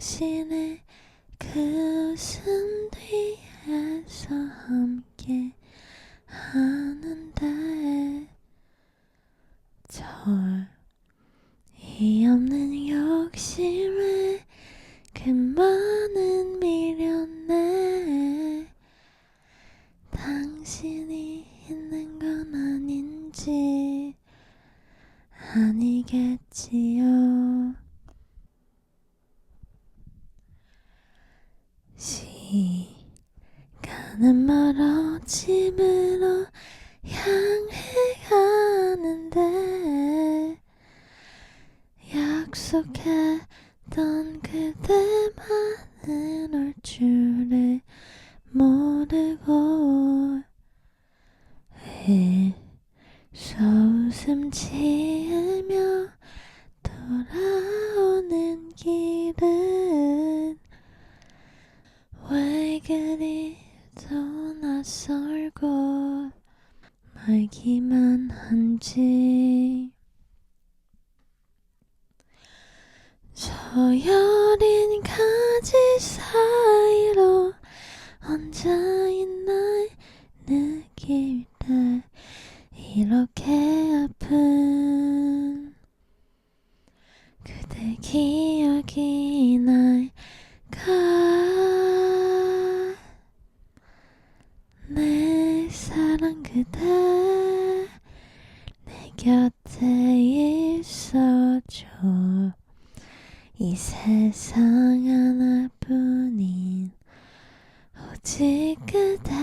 당신의 그 웃음 뒤에서 함께 하는데 절이 없는 욕심에 그 많은 미련에 당신이 있는 건 아닌지 아니겠지요. 나는 멀어 집으로 향해 가는데 약속했던 그대만은 올 줄을 모르고 애써 웃음 지으며 돌아오는 길은 왜 그리 또 낯설고 말기만 한지. 저 여린 가지 사이로 혼자인 날 느낄 때 이렇게 사랑 그대 내 곁에 있어줘. 이 세상 하나뿐인 오직 그대